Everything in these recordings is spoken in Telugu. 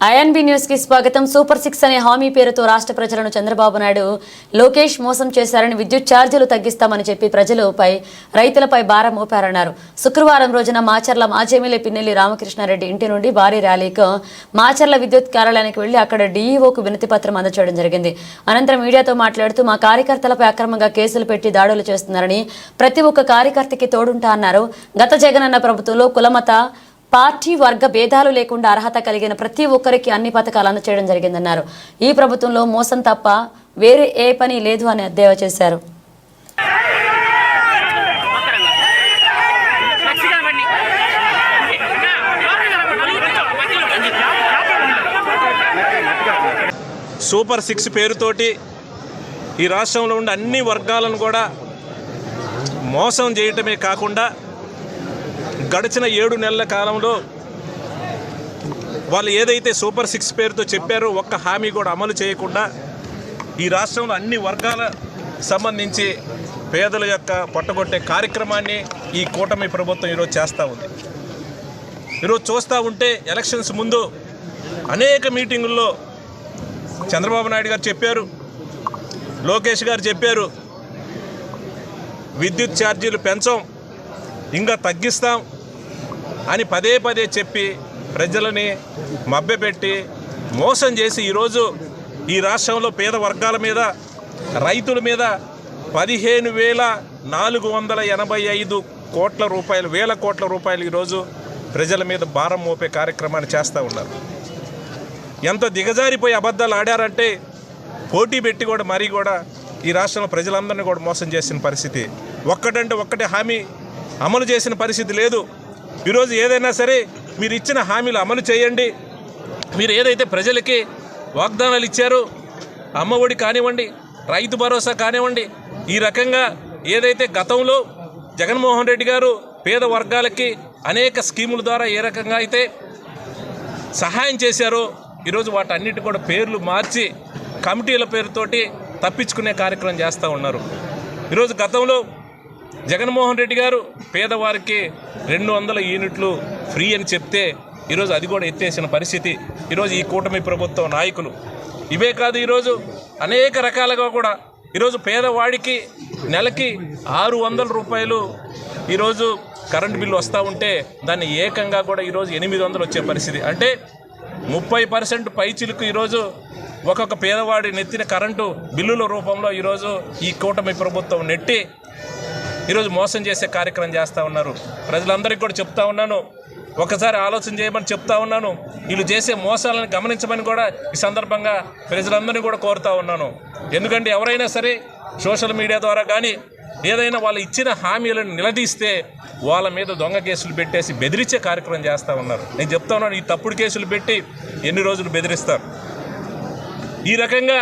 ఐఎన్బి న్యూస్కి స్వాగతం. సూపర్ సిక్స్ అనే హామీ పేరుతో రాష్ట్ర ప్రజలను చంద్రబాబు నాయుడు లోకేష్ మోసం చేశారని విద్యుత్ ఛార్జీలు తగ్గిస్తామని చెప్పి ప్రజలపై రైతులపై భారం మోపారన్నారు. శుక్రవారం రోజున మాచర్ల మాజీ ఎమ్మెల్యే పిన్నెల్లి రామకృష్ణారెడ్డి ఇంటి నుండి భారీ ర్యాలీకి మాచర్ల విద్యుత్ కార్యాలయానికి వెళ్ళి అక్కడ డీఈఓకు వినతి పత్రం అందచేయడం జరిగింది. అనంతరం మీడియాతో మాట్లాడుతూ మా కార్యకర్తలపై అక్రమంగా కేసులు పెట్టి దాడులు చేస్తున్నారని ప్రతి ఒక్క కార్యకర్తకి తోడుంటా అన్నారు. గత జగనన్న ప్రభుత్వంలో కులమత పార్టీ వర్గ భేదాలు లేకుండా అర్హత కలిగిన ప్రతి ఒక్కరికి అన్ని పథకాలు అందచేయడం జరిగిందన్నారు. ఈ ప్రభుత్వంలో మోసం తప్ప వేరే ఏ పని లేదు అని ఎద్దేవా చేశారు. సూపర్ సిక్స్ పేరుతోటి ఈ రాష్ట్రంలో ఉండే అన్ని వర్గాలను కూడా మోసం చేయటమే కాకుండా గడిచిన ఏడు నెలల కాలంలో వాళ్ళు ఏదైతే సూపర్ సిక్స్ పేరుతో చెప్పారో ఒక్క హామీ కూడా అమలు చేయకుండా ఈ రాష్ట్రంలో అన్ని వర్గాల సంబంధించి పేదల యొక్క పట్టగొట్టే కార్యక్రమాన్ని ఈ కూటమి ప్రభుత్వం ఈరోజు చేస్తూ ఉంది. ఈరోజు చూస్తూ ఉంటే ఎలక్షన్స్ ముందు అనేక మీటింగుల్లో చంద్రబాబు నాయుడు గారు చెప్పారు లోకేష్ గారు చెప్పారు విద్యుత్ ఛార్జీలు పెంచం ఇంకా తగ్గిస్తాం అని పదే పదే చెప్పి ప్రజలని మభ్యపెట్టి మోసం చేసి ఈరోజు ఈ రాష్ట్రంలో పేద వర్గాల మీద రైతుల మీద పదిహేను వేల నాలుగు వందల ఎనభై ఐదు కోట్ల రూపాయలు వేల కోట్ల రూపాయలు ఈరోజు ప్రజల మీద భారం మోపే కార్యక్రమాన్ని చేస్తూ ఉన్నారు. ఎంత దిగజారిపోయి అబద్ధాలు ఆడారంటే పోటీ పెట్టి కూడా మరీ కూడా ఈ రాష్ట్రంలో ప్రజలందరినీ కూడా మోసం చేసిన పరిస్థితి. ఒక్కటంటే ఒక్కటే హామీ అమలు చేసిన పరిస్థితి లేదు. ఈరోజు ఏదైనా సరే మీరు ఇచ్చిన హామీలు అమలు చేయండి. మీరు ఏదైతే ప్రజలకి వాగ్దానాలు ఇచ్చారో అమ్మఒడి కానివ్వండి రైతు భరోసా కానివ్వండి ఈ రకంగా ఏదైతే గతంలో జగన్మోహన్ రెడ్డి గారు పేద వర్గాలకి అనేక స్కీముల ద్వారా ఏ రకంగా అయితే సహాయం చేశారో ఈరోజు వాటన్నిటి కూడా పేర్లు మార్చి కమిటీల పేరుతోటి తప్పించుకునే కార్యక్రమం చేస్తూ ఉన్నారు. ఈరోజు గతంలో జగన్మోహన్ రెడ్డి గారు పేదవారికి రెండు వందల యూనిట్లు ఫ్రీ అని చెప్తే ఈరోజు అది కూడా ఎత్తేసిన పరిస్థితి. ఈరోజు ఈ కూటమి ప్రభుత్వం నాయకులు. ఇవే కాదు ఈరోజు అనేక రకాలుగా కూడా ఈరోజు పేదవాడికి నెలకి ఆరు వందల రూపాయలు ఈరోజు కరెంటు బిల్లు వస్తూ ఉంటే దాన్ని ఏకంగా కూడా ఈరోజు ఎనిమిది వందలు వచ్చే పరిస్థితి. అంటే ముప్పై పర్సెంట్ పైచిలకు ఈరోజు ఒక్కొక్క పేదవాడి నెత్తిన కరెంటు బిల్లుల రూపంలో ఈరోజు ఈ కూటమి ప్రభుత్వం నెట్టి ఈరోజు మోసం చేసే కార్యక్రమం చేస్తూ ఉన్నారు. ప్రజలందరికీ కూడా చెప్తా ఉన్నాను. ఒకసారి ఆలోచన చేయమని చెప్తా ఉన్నాను. వీళ్ళు చేసే మోసాలను గమనించమని కూడా ఈ సందర్భంగా ప్రజలందరినీ కూడా కోరుతా ఉన్నాను. ఎందుకంటే ఎవరైనా సరే సోషల్ మీడియా ద్వారా కానీ ఏదైనా వాళ్ళు ఇచ్చిన హామీలను నిలదీస్తే వాళ్ళ మీద దొంగ కేసులు పెట్టేసి బెదిరించే కార్యక్రమం చేస్తూ ఉన్నారు. నేను చెప్తా ఉన్నాను ఈ తప్పుడు కేసులు పెట్టి ఎన్ని రోజులు బెదిరిస్తారు? ఈ రకంగా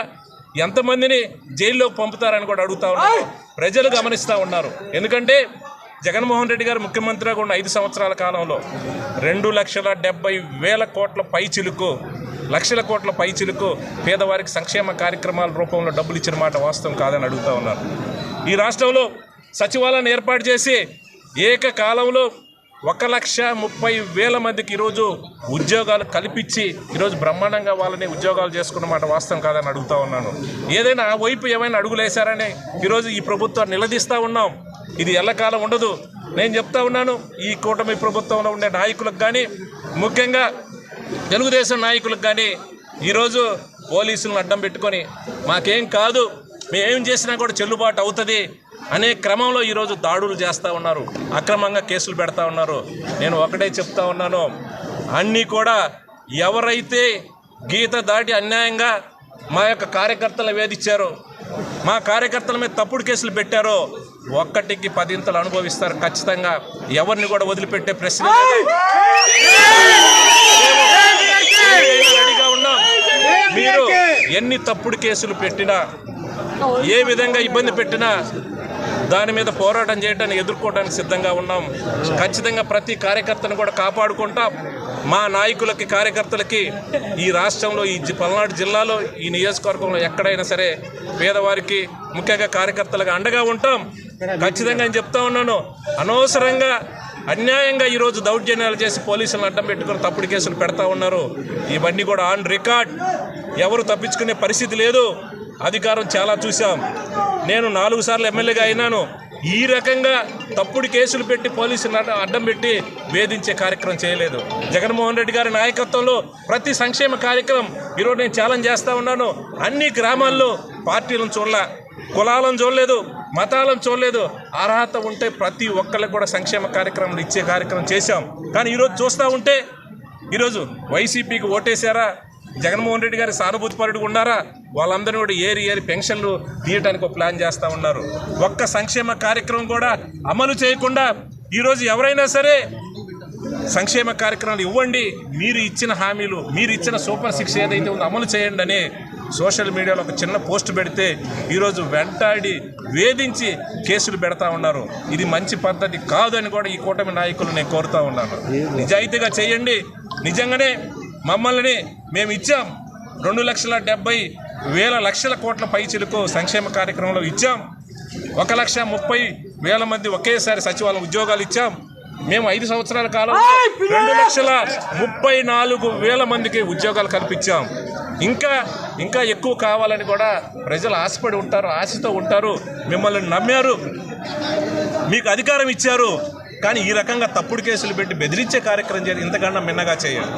ఎంతమందిని జైల్లోకి పంపుతారని కూడా అడుగుతా ఉన్నారు. ప్రజలు గమనిస్తూ ఉన్నారు. ఎందుకంటే జగన్మోహన్ రెడ్డి గారు ముఖ్యమంత్రిగా ఉన్న ఐదు సంవత్సరాల కాలంలో రెండు లక్షల డెబ్బై వేల కోట్ల పైచిలుకు లక్షల కోట్ల పైచిలుకు పేదవారికి సంక్షేమ కార్యక్రమాల రూపంలో డబ్బులు ఇచ్చిన మాట వాస్తవం కాదని అడుగుతా ఉన్నారు. ఈ రాష్ట్రంలో సచివాలయాన్ని ఏర్పాటు చేసి ఏకకాలంలో ఒక లక్ష ముప్పై వేల మందికి ఈరోజు ఉద్యోగాలు కల్పించి ఈరోజు బ్రహ్మాండంగా వాళ్ళని ఉద్యోగాలు చేసుకున్న మాట వాస్తవం కాదని అడుగుతా ఉన్నాను. ఏదైనా ఆ వైపు ఏమైనా అడుగులేశారని ఈరోజు ఈ ప్రభుత్వాన్ని నిలదీస్తూ ఉన్నాం. ఇది ఎల్లకాలం ఉండదు. నేను చెప్తా ఉన్నాను ఈ కూటమి ప్రభుత్వంలో ఉండే నాయకులకు కానీ ముఖ్యంగా తెలుగుదేశం నాయకులకు కానీ ఈరోజు పోలీసులను అడ్డం పెట్టుకొని మాకేం కాదు మేమేం చేసినా కూడా చెల్లుబాటు అవుతుంది. అనే క్రమంలో ఈరోజు దాడులు చేస్తూ ఉన్నారు అక్రమంగా కేసులు పెడతా ఉన్నారు. నేను ఒకటే చెప్తా ఉన్నాను అన్నీ కూడా ఎవరైతే గీత దాటి అన్యాయంగా మా యొక్క కార్యకర్తలు వేధించారో మా కార్యకర్తల మీద తప్పుడు కేసులు పెట్టారో ఒక్కటికి పదింతలు అనుభవిస్తారు ఖచ్చితంగా. ఎవరిని కూడా వదిలిపెట్టే ప్రశ్న రెడీగా ఉన్నాం. మీరు ఎన్ని తప్పుడు కేసులు పెట్టినా ఏ విధంగా ఇబ్బంది పెట్టినా దాని మీద పోరాటం చేయడానికి ఎదుర్కోవడానికి సిద్ధంగా ఉన్నాం. ఖచ్చితంగా ప్రతి కార్యకర్తను కూడా కాపాడుకుంటాం. మా నాయకులకి కార్యకర్తలకి ఈ రాష్ట్రంలో ఈ జి- పల్నాడు జిల్లాలో ఈ నియోజకవర్గంలో ఎక్కడైనా సరే పేదవారికి ముఖ్యంగా కార్యకర్తలకు అండగా ఉంటాం. ఖచ్చితంగా నేను చెప్తా ఉన్నాను. అనవసరంగా అన్యాయంగా ఈరోజు దౌర్జన్యాలు చేసి పోలీసులను అడ్డం పెట్టుకుని తప్పుడు కేసులు పెడతా ఉన్నారు. ఇవన్నీ కూడా ఆన్ రికార్డ్. ఎవరు తప్పించుకునే పరిస్థితి లేదు. అధికారం చాలా చూసాం నేను నాలుగు సార్లు ఎమ్మెల్యేగా అయినాను. ఈ రకంగా తప్పుడు కేసులు పెట్టి పోలీసులు అడ్డం పెట్టి వేధించే కార్యక్రమం చేయలేదు. జగన్మోహన్ రెడ్డి గారి నాయకత్వంలో ప్రతి సంక్షేమ కార్యక్రమం ఈరోజు నేను ఛాలెంజ్ చేస్తూ ఉన్నాను. అన్ని గ్రామాల్లో పార్టీలను చూడలే కులాలను చూడలేదు మతాలను చూడలేదు. అర్హత ఉంటే ప్రతి ఒక్కరికి కూడా సంక్షేమ కార్యక్రమాలు ఇచ్చే కార్యక్రమం చేశాం. కానీ ఈరోజు చూస్తూ ఉంటే ఈరోజు వైసీపీకి ఓటేశారా? జగన్మోహన్ రెడ్డి గారి సానుభూతి పరుడు ఉన్నారా? వాళ్ళందరినీ కూడా ఏరి ఏరి పెన్షన్లు తీయడానికి ఒక ప్లాన్ చేస్తూ ఉన్నారు. ఒక్క సంక్షేమ కార్యక్రమం కూడా అమలు చేయకుండా ఈరోజు ఎవరైనా సరే సంక్షేమ కార్యక్రమాలు ఇవ్వండి మీరు ఇచ్చిన హామీలు మీరు ఇచ్చిన సూపర్ సిక్స్ ఏదైతే ఉందో అమలు చేయండి అని సోషల్ మీడియాలో ఒక చిన్న పోస్ట్ పెడితే ఈరోజు వెంటాడి వేధించి కేసులు పెడతా ఉన్నారు. ఇది మంచి పద్ధతి కాదు అని కూడా ఈ కూటమి నాయకులు నేను కోరుతా ఉన్నాను. నిజాయితీగా చేయండి. నిజంగానే మమ్మల్ని మేము ఇచ్చాం రెండు లక్షల డెబ్బై వేల లక్షల కోట్ల పైచిలకు సంక్షేమ కార్యక్రమంలో ఇచ్చాం. ఒక లక్ష ముప్పై వేల మంది ఒకేసారి సచివాలయం ఉద్యోగాలు ఇచ్చాం. మేము ఐదు సంవత్సరాల కాలంలో రెండు లక్షల ముప్పై నాలుగు వేల మందికి ఉద్యోగాలు కల్పించాం. ఇంకా ఇంకా ఎక్కువ కావాలని కూడా ప్రజలు ఆశపడి ఉంటారు ఆశతో ఉంటారు. మిమ్మల్ని నమ్మారు. మీకు అధికారం ఇచ్చారు. కానీ ఈ రకంగా తప్పుడు కేసులు పెట్టి బెదిరించే కార్యక్రమం చేయాలి. ఇంతకన్నా మిన్నగా చేయాలి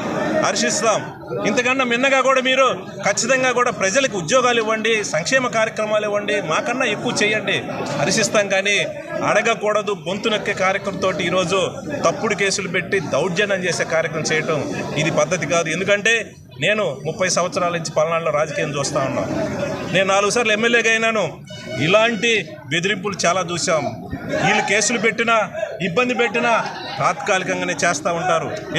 హర్షిస్తాం ఇంతకన్నా మిన్నగా కూడా మీరు ఖచ్చితంగా కూడా ప్రజలకు ఉద్యోగాలు ఇవ్వండి సంక్షేమ కార్యక్రమాలు ఇవ్వండి మాకన్నా ఎక్కువ చేయండి. హర్షిస్తాం కానీ అడగకూడదు గొంతు నొక్కే కార్యక్రమంతో ఈరోజు తప్పుడు కేసులు పెట్టి దౌర్జన్యం చేసే కార్యక్రమం చేయటం ఇది పద్ధతి కాదు. ఎందుకంటే నేను ముప్పై సంవత్సరాల నుంచి పల్నాడులో రాజకీయం చూస్తూ ఉన్నాను నేను నాలుగు సార్లు ఎమ్మెల్యేగా అయినాను. ఇలాంటి బెదిరింపులు చాలా చూసాం వీళ్ళు కేసులు పెట్టినా ఇబ్బంది పెట్టినా తాత్కాలికంగానే చేస్తూ ఉంటారు.